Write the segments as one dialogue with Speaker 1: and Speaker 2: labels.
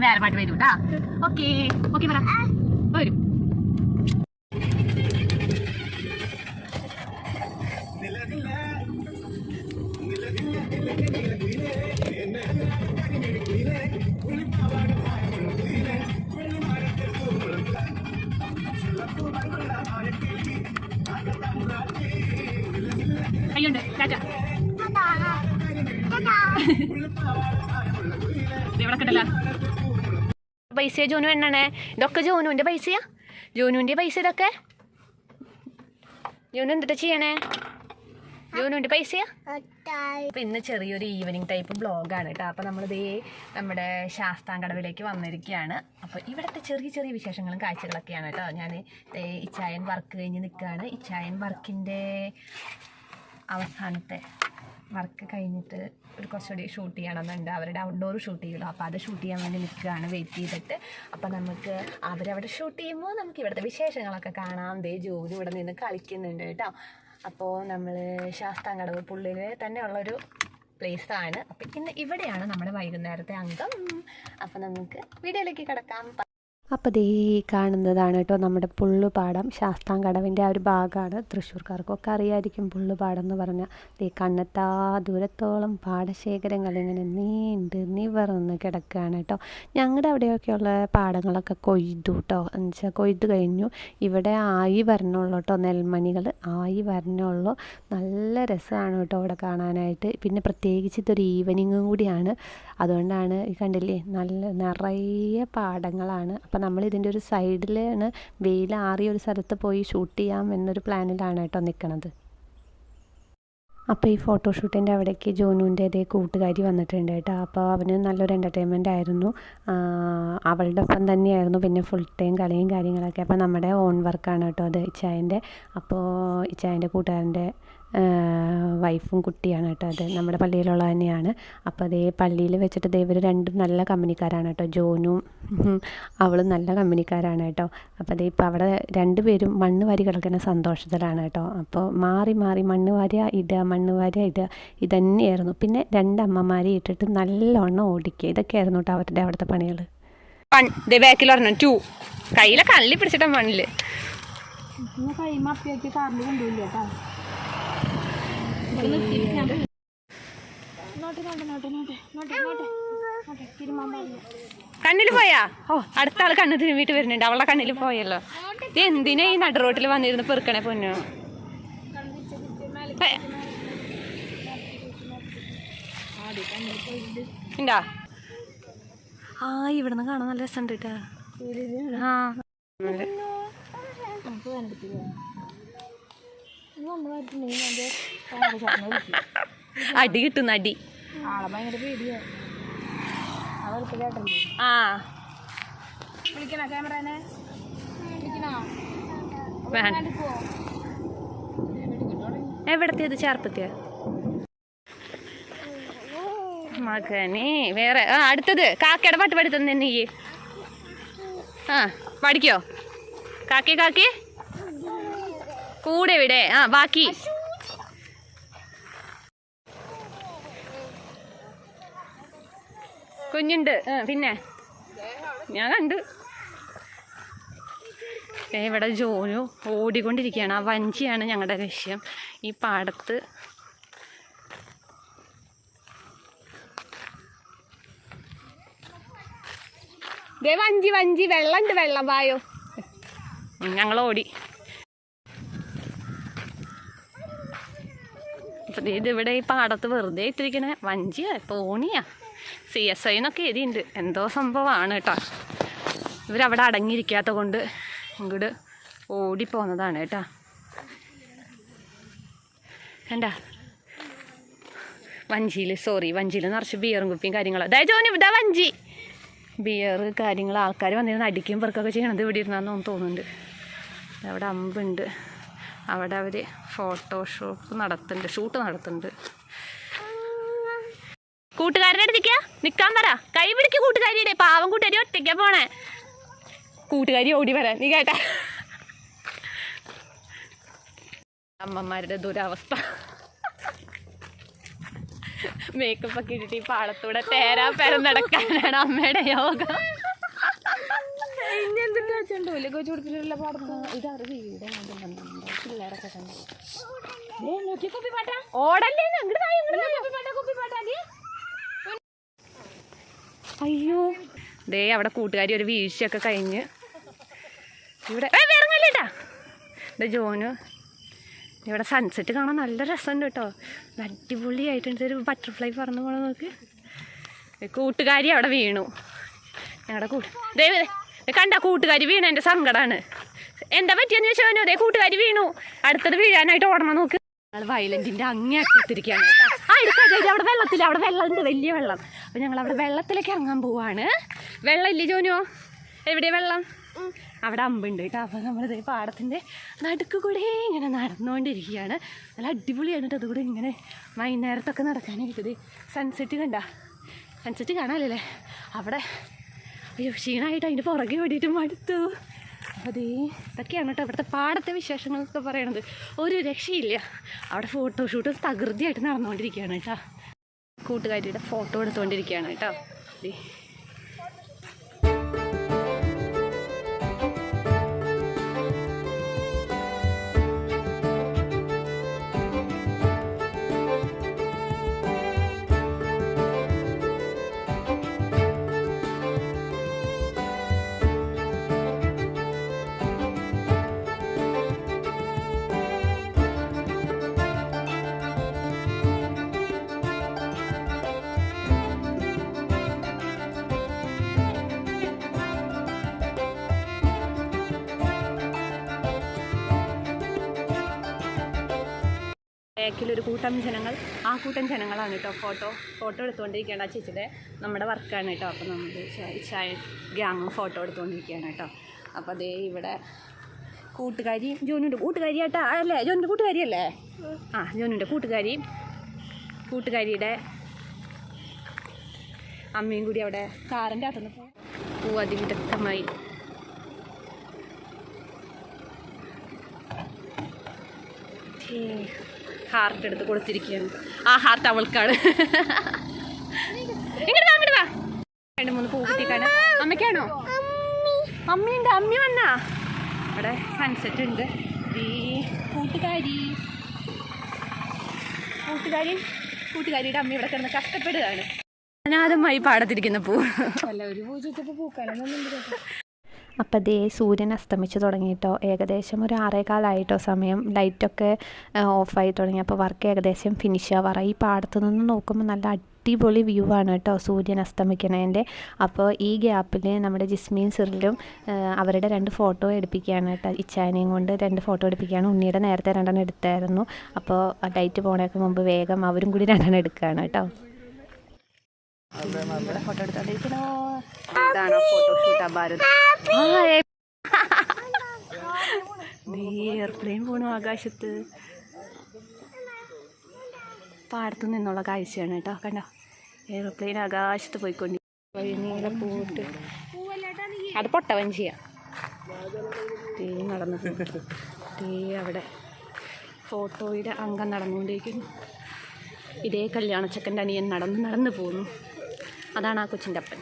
Speaker 1: വേറെ പാട്ട് വരും കേട്ടാ ഓക്കെ ഓക്കെ പറ. ഇവിടെ പൈസ ജോനു എണ്ണണേ? ഇതൊക്കെ ജോനുവിന്റെ പൈസയാ? ജോനുവിന്റെ പൈസ ഇതൊക്കെ? ജോനു എന്തിട്ടാ ചെയ്യണേ? ജോനുവിന്റെ പൈസയാ? അപ്പം ഇന്ന് ചെറിയൊരു ഈവനിങ് ടൈപ്പ് ബ്ലോഗാണ് കേട്ടോ അപ്പൊ നമ്മളിതേ നമ്മുടെ ശാസ്താങ്കടവിലേക്ക് വന്നിരിക്കുകയാണ് അപ്പോൾ ഇവിടുത്തെ ചെറിയ ചെറിയ വിശേഷങ്ങളും കാഴ്ചകളൊക്കെയാണ് കേട്ടോ ഞാൻ ഇച്ചായൻ വർക്ക് കഴിഞ്ഞ് നിൽക്കുകയാണ് ഇച്ചായൻ വർക്കിന്റെ അവസാനത്തെ വർക്ക് കഴിഞ്ഞിട്ട് ഒരു കുറച്ചുകൂടി ഷൂട്ട് ചെയ്യണമെന്നുണ്ട്. അവരുടെ ഔട്ട്ഡോർ ഷൂട്ട് ചെയ്യുമല്ലോ അപ്പോൾ അത് ഷൂട്ട് ചെയ്യാൻ വേണ്ടി നിൽക്കുകയാണ്. വെയിറ്റ് ചെയ്തിട്ട് അപ്പോൾ നമുക്ക് അവരവിടെ ഷൂട്ട് ചെയ്യുമ്പോൾ നമുക്ക് ഇവിടുത്തെ വിശേഷങ്ങളൊക്കെ കാണാം. ദേ ജോലി ഇവിടെ നിന്ന് കളിക്കുന്നുണ്ട് കേട്ടോ. അപ്പോൾ നമ്മൾ ശാസ്താങ്കടവ് പുള്ളിൽ തന്നെ ഉള്ളൊരു പ്ലേസാണ് അപ്പം ഇന്ന് ഇവിടെയാണ് നമ്മുടെ വൈകുന്നേരത്തെ അംഗം. അപ്പം നമുക്ക് വീഡിയോയിലേക്ക് കിടക്കാം.
Speaker 2: അപ്പോൾ ദേ കാണുന്നതാണ് കേട്ടോ നമ്മുടെ പുള്ളുപാടം. ശാസ്താംകടവിന്റെ ആ ഒരു ഭാഗമാണ് തൃശ്ശൂർക്കാർക്കൊക്കെ അറിയായിരിക്കും പുള്ളുപാടം എന്ന് പറഞ്ഞാൽ ദേ കണ്ണെത്താ ദൂരത്തോളം പാടശേഖരങ്ങൾ ഇങ്ങനെ നീണ്ട് നിവർന്ന് കിടക്കുകയാണ് കേട്ടോ. ഞങ്ങളുടെ അവിടെയൊക്കെയുള്ള പാടങ്ങളൊക്കെ കൊയ്തു കേട്ടോ. എന്നുവെച്ചാൽ കൊയ്ത് കഴിഞ്ഞു. ഇവിടെ ആയി വരണുള്ളൂ കേട്ടോ നെൽമണികൾ ആയി വരണുള്ളൂ. നല്ല രസമാണ് കേട്ടോ ഇവിടെ കാണാനായിട്ട്. പിന്നെ പ്രത്യേകിച്ച് ഇതൊരു ഈവനിങ്ങും കൂടിയാണ്. അതുകൊണ്ടാണ് ഈ കണ്ടില്ലേ നല്ല നിറയെ പാടങ്ങളാണ്. അപ്പോൾ നമ്മൾ ഇതിന്റെ ഒരു സൈഡിലാണ് വെയിൽ ആറിയ ഒരു സ്ഥലത്ത് പോയി ഷൂട്ട് ചെയ്യാം എന്നൊരു പ്ലാനിലാണ് കേട്ടോ നിൽക്കണത് അപ്പോൾ ഈ ഫോട്ടോഷൂട്ടിന്റെ അവിടേക്ക് ജോനുവിന്റെ ഇതേ കൂട്ടുകാരി വന്നിട്ടുണ്ട് കേട്ടോ. അപ്പോൾ അവന് നല്ലൊരു എന്റർടൈൻമെന്റ് ആയിരുന്നു. അവളുടെ ഒപ്പം തന്നെയായിരുന്നു പിന്നെ ഫുൾ ടൈം കളിയും കാര്യങ്ങളൊക്കെ. അപ്പോൾ നമ്മുടെ ഓൺ വർക്കാണ് കേട്ടോ അത് ഇച്ചായന്റെ അപ്പോൾ ഇച്ചായന്റെ കൂട്ടുകാരന്റെ വൈഫും കുട്ടിയാണ് കേട്ടോ അത്. നമ്മുടെ പള്ളിയിലുള്ള തന്നെയാണ്. അപ്പോൾ അതേ പള്ളിയിൽ വെച്ചിട്ട് ദേ ഇവർ രണ്ടും നല്ല കമ്പനിക്കാരാണ് കേട്ടോ. ജോനും അവളും നല്ല കമ്പനിക്കാരാണ് കേട്ടോ. അപ്പോൾ അതേ ഇപ്പോൾ അവിടെ രണ്ടുപേരും മണ്ണ് വാരി കിടക്കുന്ന സന്തോഷത്തിലാണ് കേട്ടോ. അപ്പോൾ മാറി മാറി മണ്ണ് വാരിയ ഇടുക മണ്ണ് വാരിയ ഇടുക ഇതന്നെയായിരുന്നു. പിന്നെ രണ്ടമ്മമാരെ ഇട്ടിട്ട് നല്ലോണം ഓടിക്കുക. ഇതൊക്കെയായിരുന്നു കേട്ടോ അവരുടെ അവിടുത്തെ പണികൾ
Speaker 1: ബാക്കിൽ പറഞ്ഞു ടു കയ്യിലെ കള്ളി പിടിച്ചിട്ടാ മണ്ണിൽ. കണ്ണിൽ പോയാ? ഓ അടുത്ത ആൾ കണ്ണ് തിരുമ്മിട്ട് വരുന്നുണ്ട്. അവളുടെ കണ്ണിൽ പോയല്ലോ. ഇത് എന്തിനാ ഈ നട റോട്ടിൽ വന്നിരുന്ന് പെറുക്കണേ പൊന്നു. ഉണ്ടാ ആ ഇവിടുന്ന് കാണാൻ നല്ല രസമുണ്ട് കേട്ടാ ആ. അടി കിട്ടുന്ന അടി. ആ. എവിടത്തേത്? ചേർപ്പത്തിയ മകനെ വേറെ ആ അടുത്തത്. കാക്കയുടെ പാട്ട് പാടി തന്നെ നീ. ആ പഠിക്കോ കാക്കി കാക്കി. കൂടെ ഇവിടെ ആ ബാക്കി. കുഞ്ഞുണ്ട്. പിന്നെ? ഞാൻ കണ്ട്. ഇവിടെ ജോനു ഓടിക്കൊണ്ടിരിക്കുകയാണ്. ആ വഞ്ചിയാണ് ഞങ്ങളുടെ ലക്ഷ്യം. ഈ പാടത്ത് ദേ വഞ്ചി വഞ്ചി. വെള്ളമുണ്ട് വെള്ളം വായോ ഞങ്ങൾ ഓടി. അപ്പൊ ഇതിവിടെ ഈ പാടത്ത് വെറുതെ ഇട്ടിരിക്കണേ. വഞ്ചിയാ തോണിയാ. സി എസ് ഐ എന്നൊക്കെ എഴുതിയുണ്ട് എന്തോ സംഭവമാണ് കേട്ടോ. ഇവരവിടെ അടങ്ങിയിരിക്കാത്ത കൊണ്ട് ഇങ്ങോട്ട് ഓടിപ്പോന്നതാണ് കേട്ടോ. കണ്ട? വഞ്ചിയിൽ സോറി വഞ്ചിയിൽ നിറച്ച് ബിയറും കുപ്പിയും കാര്യങ്ങളും. അതായത് ജോനി ഇതാ വഞ്ചി. ബിയർ കാര്യങ്ങൾ ആൾക്കാർ വന്നിരുന്ന് അടിക്കും പെറുക്കൊക്കെ ചെയ്യണത് ഇവിടെ ഇരുന്നാന്ന് തോന്നുന്നുണ്ട്. അവിടെ അമ്പുണ്ട്. അവിടെ അവർ ഫോട്ടോഷോപ്പ് നടത്തുന്നുണ്ട് ഷൂട്ട് നടത്തുന്നുണ്ട് കൂട്ടുകാരന്റെ അടുത്തേക്ക് നിൽക്കാൻ പറ. കൈ പിടിക്ക് കൂട്ടുകാരിയുടെ. പാവം കൂട്ടുകാരി ഒറ്റയ്ക്കാ പോണേ. കൂട്ടുകാരി ഓടി വരാൻ. നീ കേട്ട. അമ്മമാരുടെ ദുരവസ്ഥ. മേക്കപ്പ് ഒക്കെ ഇട്ടിട്ട് ഈ പാടത്തൂടെ തേരാ പേരം നടക്കാനാണ് അമ്മയുടെ യോഗം. ഓടല്ലേ? അങ്ങോട്ട് താഴെ, അങ്ങോട്ട് ഓടല്ലേ അയ്യോ. ദേ അവിടെ കൂട്ടുകാരി ഒരു വീഴ്ചയൊക്കെ കഴിഞ്ഞ്. ഇവിടെ ഏ, ഇറങ്ങല്ലേട്ടാ ഇത് ജോന്. ഇവിടെ സൺസെറ്റ് കാണാൻ നല്ല രസമുണ്ട് കേട്ടോ. അടിപൊളിയായിട്ടുണ്ട്. ഒരു ബട്ടർഫ്ലൈ പറന്ന് പോണ നോക്ക്. കൂട്ടുകാരി അവിടെ വീണു. ഞങ്ങളുടെ കൂട്ട് ദേ ദേ, ദേ കണ്ട കൂട്ടുകാരി വീണ എന്റെ സങ്കടമാണ് എന്താ പറ്റിയെന്ന് ചോദിച്ചോ അതേ കൂട്ടുകാരി വീണു. അടുത്തത് വീഴാനായിട്ട് ഓടണം നോക്ക്. ഞങ്ങൾ വയലന്റിന്റെ അങ്ങേ അറ്റത്തിരിക്കുകയാണ് ആ എടുക്കാം അവിടെ വെള്ളത്തിൽ അവിടെ വെള്ളമുണ്ട് വലിയ വെള്ളം. അപ്പം ഞങ്ങൾ അവിടെ വെള്ളത്തിലേക്ക് ഇറങ്ങാൻ പോവാണ്. വെള്ളം ഇല്ലേ ജോനോ? എവിടെ വെള്ളം? അവിടെ അമ്പുണ്ട് കേട്ടോ. അപ്പോൾ നമ്മളിത് പാടത്തിന്റെ നടുക്ക് കൂടെ ഇങ്ങനെ നടന്നുകൊണ്ടിരിക്കുകയാണ് നല്ല അടിപൊളിയാണ് കേട്ടോ. അതുകൂടെ ഇങ്ങനെ വൈകുന്നേരത്തൊക്കെ നടക്കാനായിട്ട് സൺസെറ്റ് കണ്ട. സൺസെറ്റ് കാണാനല്ലേ അവിടെ അയ്യോ ക്ഷീണമായിട്ട് അതിന്റെ പുറകെ വേണ്ടിയിട്ട് മടുത്തു. അതേ ഇതൊക്കെയാണ് കേട്ടോ ഇവിടുത്തെ പാടത്തെ വിശേഷങ്ങളൊക്കെ പറയണത്. ഒരു രക്ഷയില്ല. അവിടെ ഫോട്ടോഷൂട്ട് തകൃതിയായിട്ട് നടന്നുകൊണ്ടിരിക്കുകയാണ് കേട്ടോ. കൂട്ടുകാരിയുടെ ഫോട്ടോ എടുത്തുകൊണ്ടിരിക്കുകയാണ് കേട്ടോ. ബാക്കിലൊരു കൂട്ടം ജനങ്ങൾ ആ കൂട്ടം ജനങ്ങളാണ് കേട്ടോ ഫോട്ടോ ഫോട്ടോ എടുത്തുകൊണ്ടിരിക്കുകയാണ് ആ ചേച്ചിയുടെ നമ്മുടെ വർക്കാണ് കേട്ടോ. അപ്പോൾ നമ്മൾ ചായ ഗ്യാങ്ങും ഫോട്ടോ എടുത്തുകൊണ്ടിരിക്കുകയാണ് കേട്ടോ. അപ്പോൾ അതേ ഇവിടെ കൂട്ടുകാരി ജോനുണ്ട്. കൂട്ടുകാരി ആട്ടാ അല്ലേ? ജോനിന്റെ കൂട്ടുകാരി അല്ലേ? ആ ജോനുണ്ട് കൂട്ടുകാരി. കൂട്ടുകാരിയുടെ അമ്മയും കൂടി അവിടെ കാറിന്റെ അകത്തുനിന്ന് പോകും പൂ അതിവിദഗ്ധമായി. ഹാർട്ട് എടുത്ത് കൊടുത്തിരിക്കുകയാണ്. ആ ഹാർട്ട് അവൾക്കാണ്. ഇങ്ങോട്ട് വാ, ഇങ്ങോട്ട് വാ. രണ്ട് മൂന്ന് പൂ അമ്മയ്ക്കാണോ? അമ്മയുണ്ട് അമ്മ വന്നാ. അവിടെ സൺസെറ്റ് ഉണ്ട്. ഈ കൂട്ടുകാരി. കൂട്ടുകാരി കൂട്ടുകാരിയുടെ അമ്മ ഇവിടെ കിടന്ന് കഷ്ടപ്പെടുകയാണ്. അനാഥമായി പാടത്തിരിക്കുന്ന പൂ. അല്ല ഒരു പൂ പൂക്കാനൊന്നും
Speaker 2: അപ്പം ദേ സൂര്യൻ അസ്തമിച്ച് തുടങ്ങിയിട്ടോ ഏകദേശം ഒരു ആറേകാലായിട്ടോ സമയം. ലൈറ്റൊക്കെ ഓഫായി തുടങ്ങി. അപ്പോൾ വർക്ക് ഏകദേശം ഫിനിഷ് ആവാറ ഈ പാടത്ത് നിന്ന് നോക്കുമ്പോൾ നല്ല അടിപൊളി വ്യൂ ആണ് കേട്ടോ സൂര്യൻ അസ്തമിക്കണതിന്റെ അപ്പോൾ ഈ ഗ്യാപ്പിൽ നമ്മുടെ ജിസ്മീൻ സിറിലും അവരുടെ രണ്ട് ഫോട്ടോ എടുപ്പിക്കുകയാണ് കേട്ടോ. ഇച്ചാനെയും കൊണ്ട് രണ്ട് ഫോട്ടോ എടുപ്പിക്കുകയാണ് ഉണ്ണിയുടെ നേരത്തെ രണ്ടെണ്ണം എടുത്തായിരുന്നു. അപ്പോൾ ലൈറ്റ് പോണേക്ക് മുമ്പ് വേഗം അവരും കൂടി രണ്ടെണ്ണം എടുക്കുകയാണ് കേട്ടോ.
Speaker 1: ഫോട്ടോ എടുത്തോണ്ടിരിക്കണോ ഇതാണോ ഫോട്ടോഷൂട്ട് ഭാരത്? എയർപ്ലെയിൻ പോണു ആകാശത്ത്. പാടത്തു നിന്നുള്ള കാഴ്ചയാണ് കേട്ടോ. കണ്ടോ? എയർപ്ലെയിൻ ആകാശത്ത് പോയിക്കൊണ്ട് വഴിനീളെ പോയിട്ട് അത് പൊട്ടവഞ്ചിയാ തീ നടന്നു. തീ അവിടെ ഫോട്ടോയുടെ അംഗം നടന്നുകൊണ്ടിരിക്കുന്നു. ഇതേ കല്യാണച്ചക്കന്റെ അനിയൻ നടന്ന് നടന്നു പോകുന്നു അതാണ് ആ കൊച്ചിന്റെ അപ്പൻ.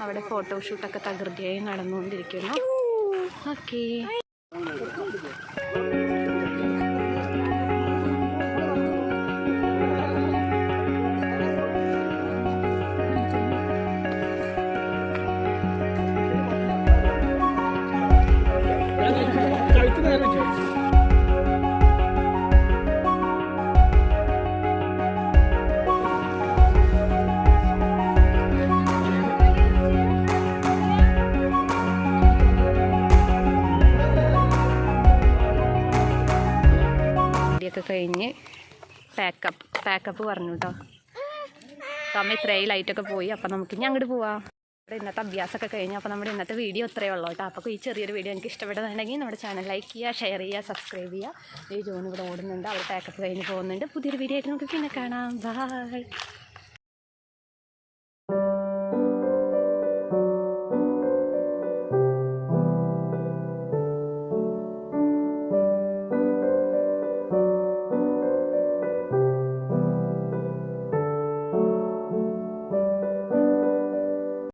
Speaker 1: അവിടെ ഫോട്ടോഷൂട്ടൊക്കെ തകൃതിയായി നടന്നുകൊണ്ടിരിക്കുന്നു. ഓക്കേ. ഒക്കെ കഴിഞ്ഞ് പാക്കപ്പ് പാക്കപ്പ് പറഞ്ഞു കേട്ടോ സമയം ഇത്രയും ലൈറ്റൊക്കെ പോയി അപ്പം നമുക്ക് ഇനി അങ്ങോട്ട് പോവാം. ഇവിടെ ഇന്നത്തെ അഭ്യാസമൊക്കെ കഴിഞ്ഞു അപ്പോൾ നമ്മുടെ ഇന്നത്തെ വീഡിയോ ഇത്രയേ ഉള്ളൂ കേട്ടോ അപ്പോൾ ഈ ചെറിയൊരു വീഡിയോ എനിക്ക് ഇഷ്ടപ്പെടുന്നുണ്ടെങ്കിൽ നമ്മുടെ ചാനൽ ലൈക്ക് ചെയ്യുക ഷെയർ ചെയ്യുക സബ്സ്ക്രൈബ് ചെയ്യുക. ഈ ജോൺ ഇവിടെ ഓടുന്നുണ്ട് അവിടെ പാക്കപ്പ് കഴിഞ്ഞ് പോകുന്നുണ്ട്. പുതിയൊരു വീഡിയോ ആയിട്ട് നമുക്ക് പിന്നെ കാണാം. ബൈ